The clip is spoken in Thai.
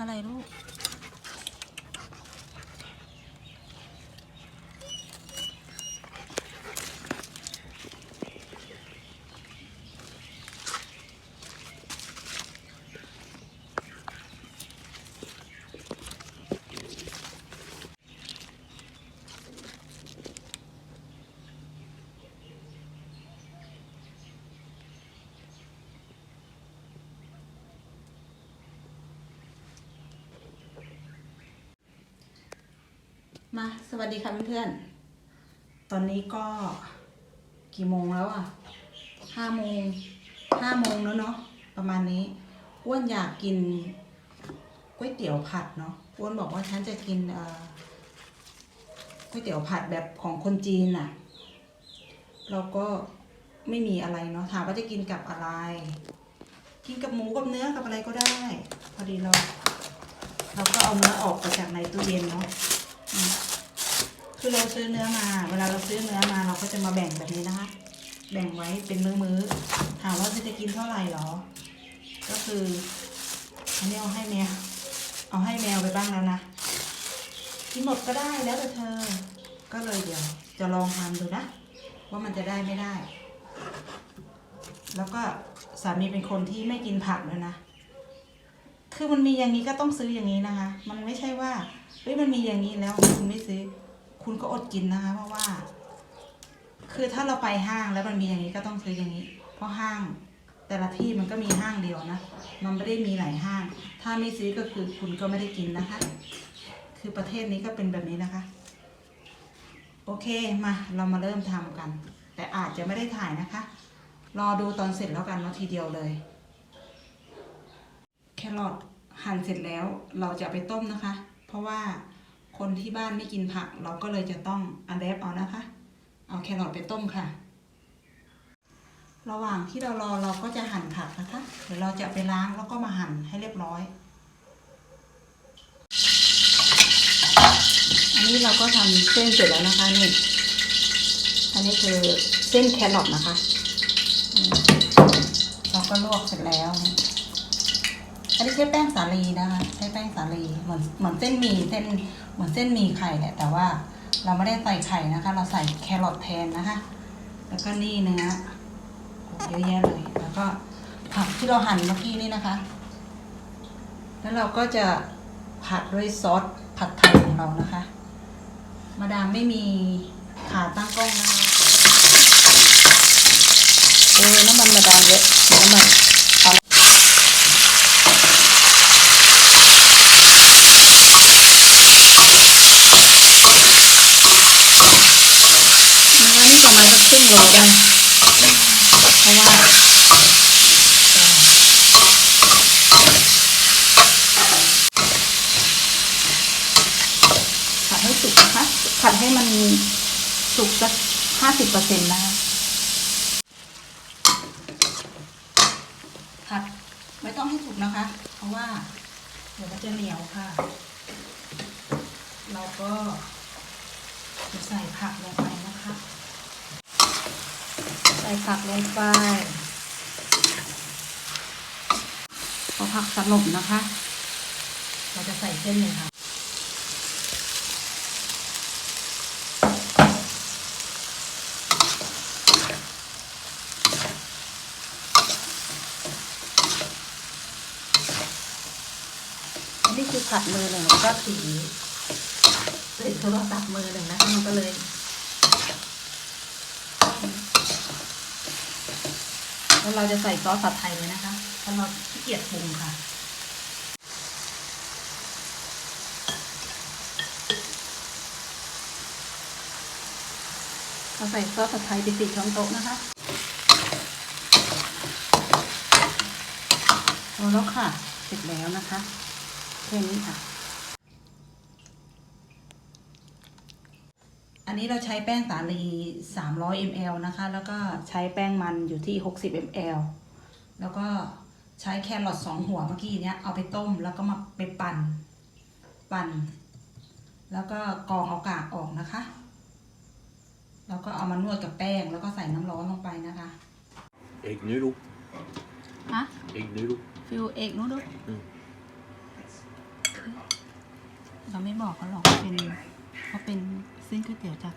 อะไรลูก มาสวัสดีค่ะเพื่อนๆ ตอนนี้ก็กี่โมงแล้วอะห้าโมงห้าโมงแล้วเนาะประมาณนี้อ้วนอยากกินก๋วยเตี๋ยวผัดเนาะอ้วนบอกว่าฉันจะกินเอ่อก๋วยเตี๋ยวผัดแบบของคนจีนน่ะ เราก็ไม่มีอะไรเนาะถามว่าจะกินกับอะไร กินกับหมูกับเนื้อกับอะไรก็ได้ พอดีเรา เราก็เอาเนื้อออกมาจากในตู้เย็นเนาะอืม คือเราซื้อเนื้อมา เวลาเราซื้อเนื้อมาเราก็จะมาแบ่งแบบนี้นะคะ แบ่งไว้เป็นมื้อๆถามว่าจะกินเท่าไหร่หรอ ก็คืออันนี้เอาให้แมวเอาให้แมวไปบ้างแล้วนะกินหมดก็ได้แล้วแต่เธอ ก็เลยเดี๋ยวจะลองทำดูนะ ว่ามันจะได้ไม่ได้ แล้วก็สามีเป็นคนที่ไม่กินผักเลยนะ คือมันมีอย่างนี้ก็ต้องซื้ออย่างนี้นะคะ มันไม่ใช่ว่าเฮ้ยมันมีอย่างนี้แล้วคุณไม่ซื้อ คุณก็อดกินนะคะ เพราะว่า คือถ้าเราไปห้างแล้วมันมีอย่างนี้ก็ต้องซื้ออย่างนี้ เพราะห้างแต่ละที่มันก็มีห้างเดียวนะ มันไม่ได้มีหลายห้าง ถ้าไม่ซื้อก็คือคุณก็ไม่ได้กินนะคะ คือประเทศนี้ก็เป็นแบบนี้นะคะ โอเคมาเรามาเริ่มทำกัน แต่อาจจะไม่ได้ถ่ายนะคะ รอดูตอนเสร็จแล้วกันเนาะทีเดียวเลย แครอทหั่นเสร็จแล้วเราจะไปต้มนะคะ เพราะว่า คนที่บ้านไม่กินผัก เราก็เลยจะต้องอันเดฟเอานะคะ เอาแครอทไปต้มค่ะ ระหว่างที่เรารอเราก็จะหั่นผักนะคะ เดี๋ยวเราจะไปล้างแล้วก็มาหั่นให้เรียบร้อย อันนี้เราก็ทำเส้นเสร็จแล้วนะคะนี่ อันนี้คือเส้นแครอทนะคะ เราก็ลวกเสร็จแล้วอันนี้ใช้แป้งสาลีนะคะ ใช้แป้งสาลีเหมือนเหมือนเส้นหมี่เส้น เหมือนเส้นหมี่ไข่แหละแต่ว่าเราไม่ได้ใส่ไข่นะคะ เราใส่แครอทแทนนะคะ แล้วก็นี่เนื้อเยอะแยะเลยแล้วก็ผักที่เราหั่นเมื่อกี้นี่นะคะ แล้วเราก็จะผัดด้วยซอสผัดไทยของเรานะคะ มาดามไม่มีขาตั้งกล้องนะคะเออน้ำมันมาดามเยอะน้ำมันเอา นะคะนี่ป รึ่งโลได้ เพราะว่าผัดให้สุกนะคะผัดให้มันสุกสักห้าสิบเปอร์เซ็นต์นะคะผัดไม่ต้องให้สุกนะคะ เพราะว่าเดี๋ยวมันจะเหนียวค่ะ เราก็จะใส่ผักลงไป ผักลงไปพอผักสลบนะคะ เราจะใส่เส้นเลยค่ะอันนี้คือผัดมือหนึ่งแล้วก็ถือถือโทรศัพท์มือหนึ่งนะคะมันก็เลย แล้วเราจะใส่ซอสผัดไทยเลยนะคะเพราะเราขี้เกียจปรุงค่ะ เราใส่ซอสผัดไทยไปสี่ช้อนโต๊ะนะคะพอแล้วค่ะ เสร็จแล้วนะคะ แค่นี้ค่ะ นนี้เราใช้แป้งสาลี 300 ml นะคะ แล้วก็ใช้แป้งมันอยู่ที่ 60 ml แล้วก็ใช้แครอทสองหัวเมื่อกี้เนี้ยเอาไปต้มแล้วก็มาไปปั่น ปั่น แล้วก็กรองเอากากออกนะคะ แล้วก็เอามานวดกับแป้งแล้วก็ใส่น้ำร้อนลงไปนะคะ Æg noodle. ฮะ Æg noodle. ฟิวเอกนู้ดูอืม เราไม่บอกเขาหรอกว่าเป็นว่าเป็น เส้นก๋วยเตี๋ยวจาก